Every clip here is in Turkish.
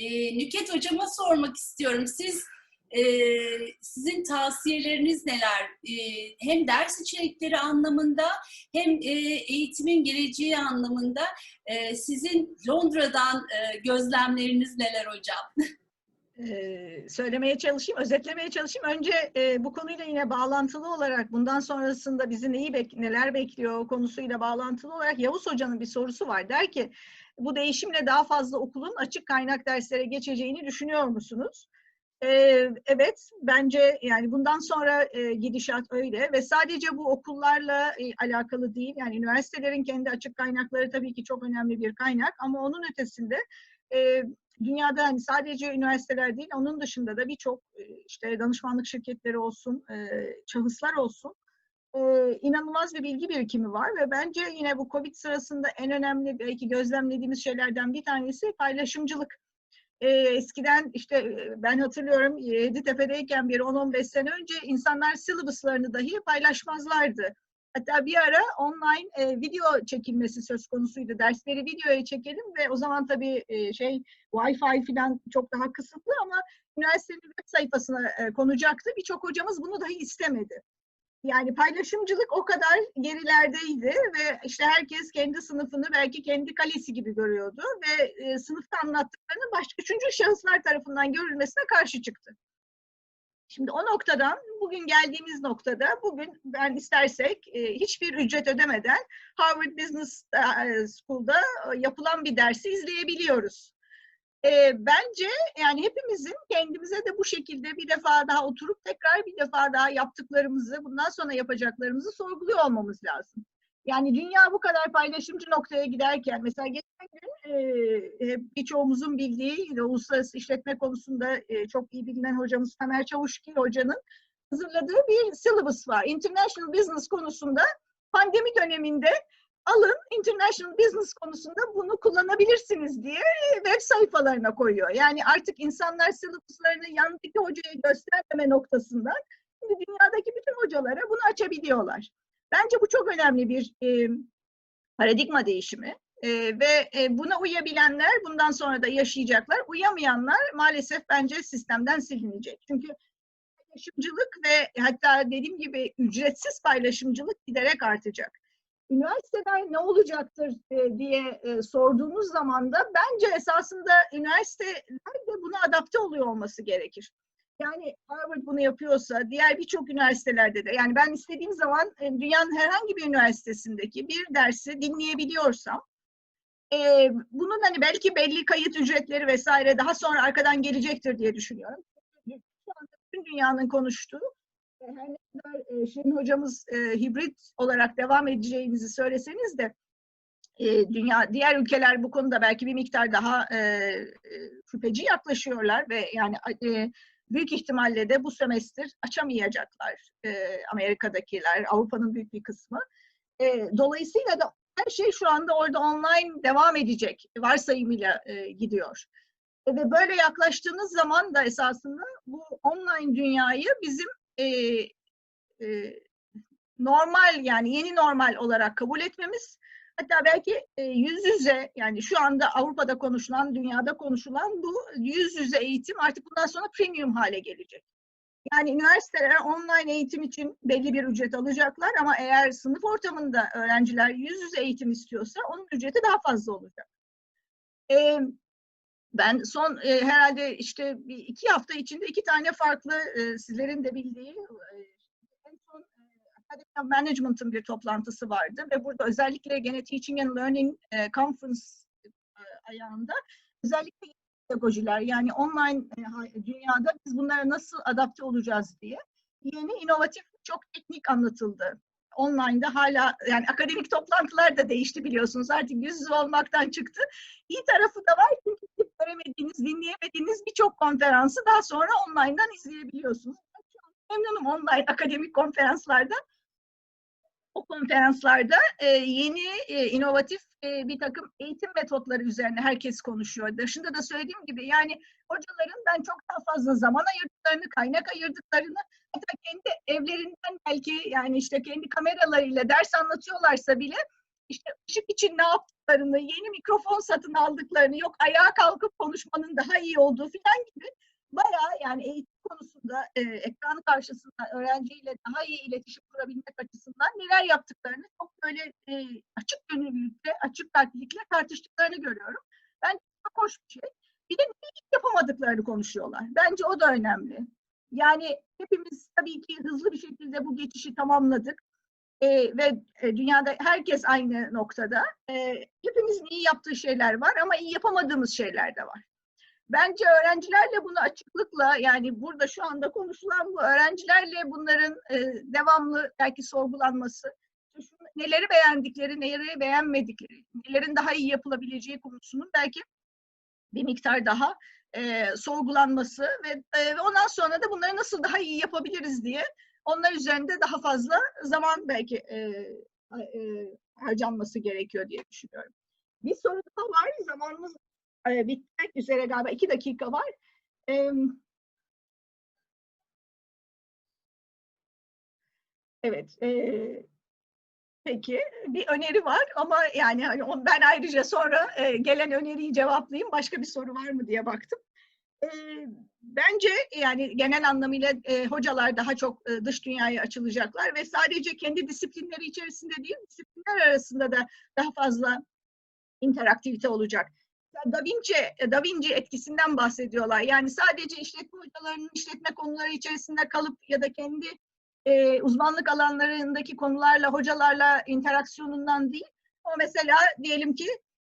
E, Nüket Hocam'a sormak istiyorum. Siz e, sizin tavsiyeleriniz neler? E, hem ders içerikleri anlamında hem e, eğitimin geleceği anlamında e, sizin Londra'dan e, gözlemleriniz neler hocam? Ee, söylemeye çalışayım, özetlemeye çalışayım. Önce e, bu konuyla yine bağlantılı olarak bundan sonrasında bizi neyi bek neler bekliyor konusuyla bağlantılı olarak Yavuz Hoca'nın bir sorusu var. Der ki bu değişimle daha fazla okulun açık kaynak derslere geçeceğini düşünüyor musunuz? Ee, evet, bence yani bundan sonra e, gidişat öyle ve sadece bu okullarla e, alakalı değil. Yani üniversitelerin kendi açık kaynakları tabii ki çok önemli bir kaynak ama onun ötesinde e, dünyada hani sadece üniversiteler değil, onun dışında da birçok e, işte danışmanlık şirketleri olsun, e, şahıslar olsun e, inanılmaz bir bilgi birikimi var ve bence yine bu Covid sırasında en önemli belki gözlemlediğimiz şeylerden bir tanesi paylaşımcılık. E, eskiden işte ben hatırlıyorum Yeditepe'deyken bir 10-15 sene önce insanlar syllabuslarını dahi paylaşmazlardı. Hatta bir ara online e, video çekilmesi söz konusuydu. Dersleri videoya çekelim ve o zaman tabii e, şey Wi-Fi falan çok daha kısıtlı ama üniversitenin web sayfasına e, konacaktı. Birçok hocamız bunu dahi istemedi. Yani paylaşımcılık o kadar gerilerdeydi ve işte herkes kendi sınıfını belki kendi kalesi gibi görüyordu ve e, sınıfta anlattıklarının başka üçüncü şahıslar tarafından görülmesine karşı çıktı. Şimdi o noktadan bugün geldiğimiz noktada bugün ben istersek e, hiçbir ücret ödemeden Harvard Business e, School'da e, yapılan bir dersi izleyebiliyoruz. E, bence yani hepimizin kendimize de bu şekilde bir defa daha oturup tekrar bir defa daha yaptıklarımızı, bundan sonra yapacaklarımızı sorguluyor olmamız lazım. Yani dünya bu kadar paylaşımcı noktaya giderken mesela geçen gün e, birçoğumuzun bildiği uluslararası işletme konusunda e, çok iyi bilinen hocamız Tamer Çavuşgil hocanın hazırladığı bir syllabus var. International Business konusunda pandemi döneminde alın International Business konusunda bunu kullanabilirsiniz diye web sayfalarına koyuyor. Yani artık insanlar syllabuslarını yanındaki hocaya göstermeme noktasından şimdi dünyadaki bütün hocalara bunu açabiliyorlar. Bence bu çok önemli bir e, paradigma değişimi. E, ve e, buna uyabilenler bundan sonra da yaşayacaklar. Uyamayanlar maalesef bence sistemden silinecek. Çünkü paylaşımcılık ve hatta dediğim gibi ücretsiz paylaşımcılık giderek artacak. Üniversiteler ne olacaktır e, diye e, sorduğunuz zaman da bence esasında üniversiteler de buna adapte oluyor olması gerekir. Yani Harvard bunu yapıyorsa diğer birçok üniversitelerde de yani ben istediğim zaman e, dünyanın herhangi bir üniversitesindeki bir dersi dinleyebiliyorsam e, bunun hani belki belli kayıt ücretleri vesaire daha sonra arkadan gelecektir diye düşünüyorum. Şu anda bütün dünyanın konuştuğu ne kadar e, Şirin hocamız e, hibrit olarak devam edeceğinizi söyleseniz de e, dünya diğer ülkeler bu konuda belki bir miktar daha e, şüpheci yaklaşıyorlar ve yani e, büyük ihtimalle de bu semestr açamayacaklar e, Amerika'dakiler, Avrupa'nın büyük bir kısmı. E, dolayısıyla da her şey şu anda orada online devam edecek varsayımıyla e, gidiyor. E, ve böyle yaklaştığınız zaman da esasında bu online dünyayı bizim e, normal yani yeni normal olarak kabul etmemiz Hatta belki yüz yüze yani şu anda Avrupa'da konuşulan, dünyada konuşulan bu yüz yüze eğitim artık bundan sonra premium hale gelecek. Yani üniversiteler online eğitim için belli bir ücret alacaklar ama eğer sınıf ortamında öğrenciler yüz yüze eğitim istiyorsa onun ücreti daha fazla olacak. Ee, ben son e, herhalde işte bir iki hafta içinde iki tane farklı e, sizlerin de bildiği e, Academy of Management'ın bir toplantısı vardı ve burada özellikle gene Teaching and Learning e, Conference e, ayağında özellikle pedagojiler yani online e, dünyada biz bunlara nasıl adapte olacağız diye yeni inovatif çok teknik anlatıldı. Online'da hala yani akademik toplantılar da değişti biliyorsunuz artık yüz yüze olmaktan çıktı. İyi tarafı da var çünkü göremediğiniz, dinleyemediğiniz birçok konferansı daha sonra online'dan izleyebiliyorsunuz. Memnunum online akademik konferanslardan o konferanslarda e, yeni e, inovatif e, bir takım eğitim metotları üzerine herkes konuşuyor. Dışında da söylediğim gibi yani hocaların ben çok daha fazla zaman ayırdıklarını, kaynak ayırdıklarını hatta kendi evlerinden belki yani işte kendi kameralarıyla ders anlatıyorlarsa bile işte ışık için ne yaptıklarını, yeni mikrofon satın aldıklarını, yok ayağa kalkıp konuşmanın daha iyi olduğu falan gibi bayağı yani eğitim konusunda e, ekran karşısında öğrenciyle daha iyi iletişim kurabilmek açısından neler yaptıklarını çok böyle e, açık gönüllülükle, açık kalplilikle tartıştıklarını görüyorum. Ben çok hoş bir şey. Bir de neyi yapamadıklarını konuşuyorlar. Bence o da önemli. Yani hepimiz tabii ki hızlı bir şekilde bu geçişi tamamladık. Ee, ve e, dünyada herkes aynı noktada. Ee, hepimizin iyi yaptığı şeyler var ama iyi yapamadığımız şeyler de var. Bence öğrencilerle bunu açıklıkla yani burada şu anda konuşulan bu öğrencilerle bunların e, devamlı belki sorgulanması, neleri beğendikleri, neleri beğenmedikleri, nelerin daha iyi yapılabileceği konusunun belki bir miktar daha e, sorgulanması ve e, ondan sonra da bunları nasıl daha iyi yapabiliriz diye onlar üzerinde daha fazla zaman belki e, e, harcanması gerekiyor diye düşünüyorum. Bir soru daha var. Zamanımız e, bitmek üzere galiba. iki dakika var. E, evet. E, peki. Bir öneri var ama yani hani on- ben ayrıca sonra e, gelen öneriyi cevaplayayım. Başka bir soru var mı diye baktım. E, bence yani genel anlamıyla e, hocalar daha çok e, dış dünyaya açılacaklar ve sadece kendi disiplinleri içerisinde değil, disiplinler arasında da daha fazla interaktivite olacak. Da Vinci, Da Vinci etkisinden bahsediyorlar. Yani sadece işletme hocalarının işletme konuları içerisinde kalıp ya da kendi e, uzmanlık alanlarındaki konularla, hocalarla interaksiyonundan değil. Ama mesela diyelim ki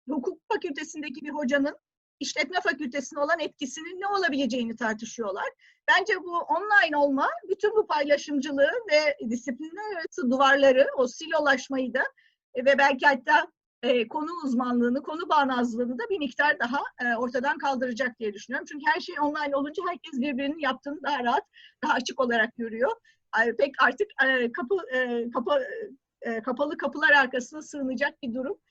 hukuk fakültesindeki bir hocanın işletme fakültesine olan etkisinin ne olabileceğini tartışıyorlar. Bence bu online olma bütün bu paylaşımcılığı ve disiplinler arası duvarları, o silolaşmayı da e, ve belki hatta e, konu uzmanlığını, konu bağnazlığını da bir miktar daha e, ortadan kaldıracak diye düşünüyorum. Çünkü her şey online olunca herkes birbirinin yaptığını daha rahat, daha açık olarak görüyor. Ay, Pek artık e, kapı e, kapı e, kapalı kapılar arkasına sığınacak bir durum e,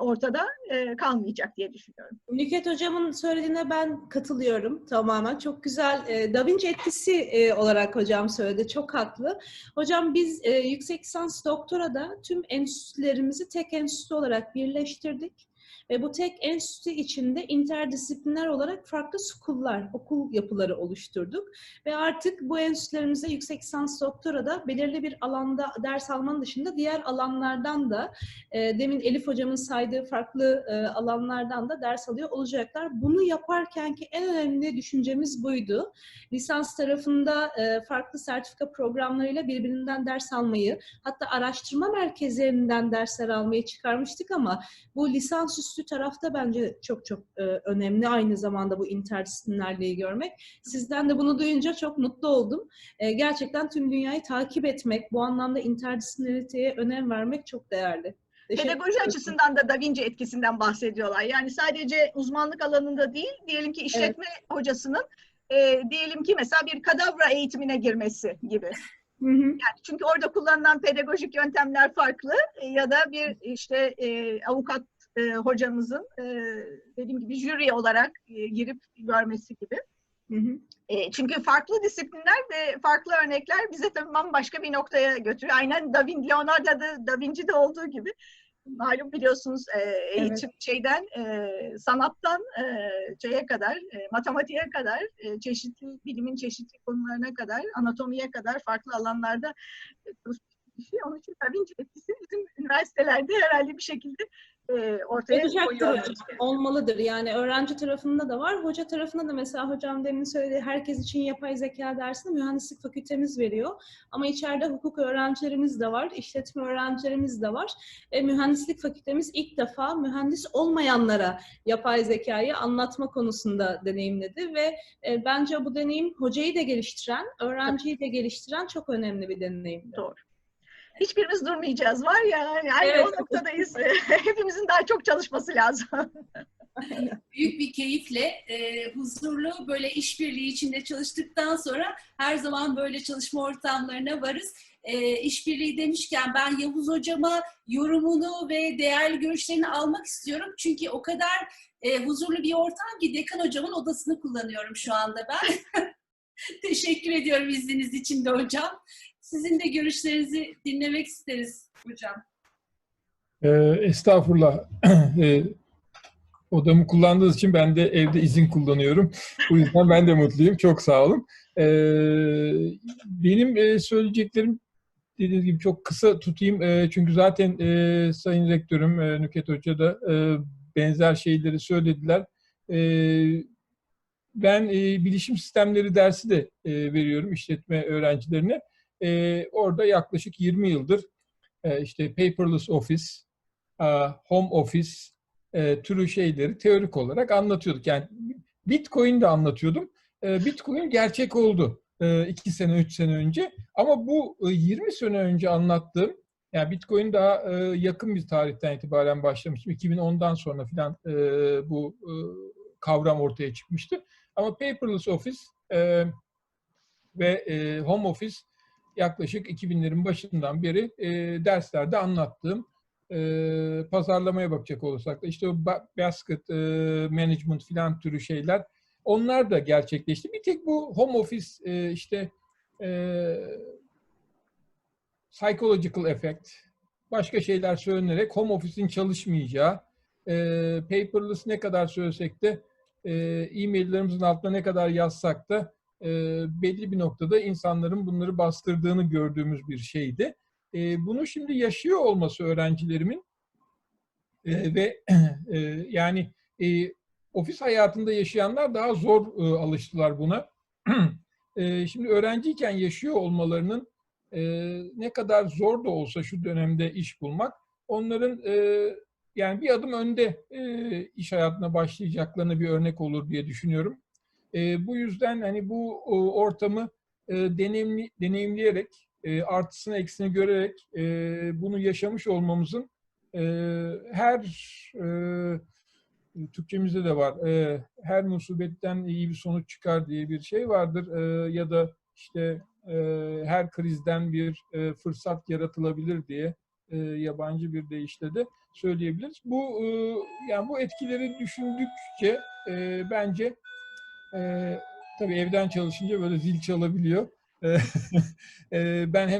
ortada e, kalmayacak diye düşünüyorum. Nüket Hocam'ın söylediğine ben katılıyorum tamamen. Çok güzel. E, Da Vinci etkisi e, olarak hocam söyledi. Çok haklı. Hocam biz e, yüksek lisans doktora da tüm enstitülerimizi tek enstitü olarak birleştirdik. Ve bu tek enstitü içinde interdisipliner olarak farklı school'lar, okul yapıları oluşturduk. Ve artık bu enstitülerimizde yüksek lisans doktora da belirli bir alanda ders almanın dışında diğer alanlardan da e, demin Elif hocamın saydığı farklı e, alanlardan da ders alıyor olacaklar. Bunu yaparken ki en önemli düşüncemiz buydu. Lisans tarafında e, farklı sertifika programlarıyla birbirinden ders almayı, hatta araştırma merkezlerinden dersler almayı çıkarmıştık ama bu lisansüstü tarafta bence çok çok e, önemli aynı zamanda bu interdisiplinerliği görmek. Sizden de bunu duyunca çok mutlu oldum. E, gerçekten tüm dünyayı takip etmek, bu anlamda interdisiplinariteye önem vermek çok değerli. Pedagoji açısından da Da Vinci etkisinden bahsediyorlar. Yani sadece uzmanlık alanında değil, diyelim ki işletme hocasının e, diyelim ki mesela bir kadavra eğitimine girmesi gibi. Hı hı. Yani çünkü orada kullanılan pedagojik yöntemler farklı e, ya da bir işte e, avukat e, hocamızın e, dediğim gibi jüri olarak e, girip görmesi gibi. Hı hı. E, çünkü farklı disiplinler ve farklı örnekler bize tabii bambaşka bir noktaya götürüyor. Aynen Da Vinci, Leonardo da, da Vinci'de olduğu gibi. Malum biliyorsunuz e, eğitim şeyden, e, sanattan e, şeye kadar, e, matematiğe kadar, e, çeşitli bilimin çeşitli konularına kadar, anatomiye kadar farklı alanlarda e, şey. Onun için Da Vinci etkisi bizim üniversitelerde herhalde bir şekilde e, ortaya koyuyor. Olmalıdır. Yani öğrenci tarafında da var. Hoca tarafında da mesela hocam demin söylediği herkes için yapay zeka dersini mühendislik fakültemiz veriyor. Ama içeride hukuk öğrencilerimiz de var, işletme öğrencilerimiz de var. Ve mühendislik fakültemiz ilk defa mühendis olmayanlara yapay zekayı anlatma konusunda deneyimledi ve e, bence bu deneyim hocayı da geliştiren, öğrenciyi de geliştiren çok önemli bir deneyimdi. Doğru. Hiçbirimiz durmayacağız var ya yani aynı Evet. o noktadayız. Hepimizin daha çok çalışması lazım. büyük bir keyifle e, huzurlu böyle işbirliği içinde çalıştıktan sonra her zaman böyle çalışma ortamlarına varız. E, işbirliği demişken ben Yavuz hocama yorumunu ve değerli görüşlerini almak istiyorum. Çünkü o kadar e, huzurlu bir ortam ki Dekan hocamın odasını kullanıyorum şu anda ben. Teşekkür ediyorum izniniz için de hocam. Sizin de görüşlerinizi dinlemek isteriz hocam. Ee, estağfurullah. Ee, odamı kullandığınız için ben de evde izin kullanıyorum. Bu yüzden ben de mutluyum. Çok sağ olun. Ee, benim e, söyleyeceklerim dediğiniz gibi çok kısa tutayım. Ee, çünkü zaten e, Sayın Rektörüm e, Nüket Hoca da e, benzer şeyleri söylediler. Ee, ben e, bilişim sistemleri dersi de e, veriyorum işletme öğrencilerine. E, orada yaklaşık 20 yıldır e, işte paperless office, e, home office e, türü şeyleri teorik olarak anlatıyorduk. Yani Bitcoin de anlatıyordum. E, Bitcoin gerçek oldu e, iki sene, üç sene önce. Ama bu e, 20 sene önce anlattığım, yani Bitcoin daha e, yakın bir tarihten itibaren başlamıştım. 2010'dan sonra filan e, bu e, kavram ortaya çıkmıştı. Ama paperless office e, ve e, home office yaklaşık 2000'lerin başından beri e, derslerde anlattığım e, pazarlamaya bakacak olursak da işte o ba- basket e, management filan türü şeyler onlar da gerçekleşti. Bir tek bu home office e, işte e, psychological effect başka şeyler söylenerek home office'in çalışmayacağı e, paperless ne kadar söylesek de e, e-maillerimizin altına ne kadar yazsak da e, belli bir noktada insanların bunları bastırdığını gördüğümüz bir şeydi. E, bunu şimdi yaşıyor olması öğrencilerimin e, ve e, yani e, ofis hayatında yaşayanlar daha zor e, alıştılar buna. e, şimdi öğrenciyken yaşıyor olmalarının e, ne kadar zor da olsa şu dönemde iş bulmak onların e, yani bir adım önde e, iş hayatına başlayacaklarına bir örnek olur diye düşünüyorum. E, bu yüzden hani bu o, ortamı e, deneyimli, deneyimleyerek, e, artısını eksini görerek e, bunu yaşamış olmamızın e, her e, Türkçemizde de var. E, her musibetten iyi bir sonuç çıkar diye bir şey vardır. E, ya da işte e, her krizden bir e, fırsat yaratılabilir diye e, yabancı bir deyişle de söyleyebiliriz. Bu e, yani bu etkileri düşündükçe e, bence e, tabii evden çalışınca böyle zil çalabiliyor. E, e, ben hemen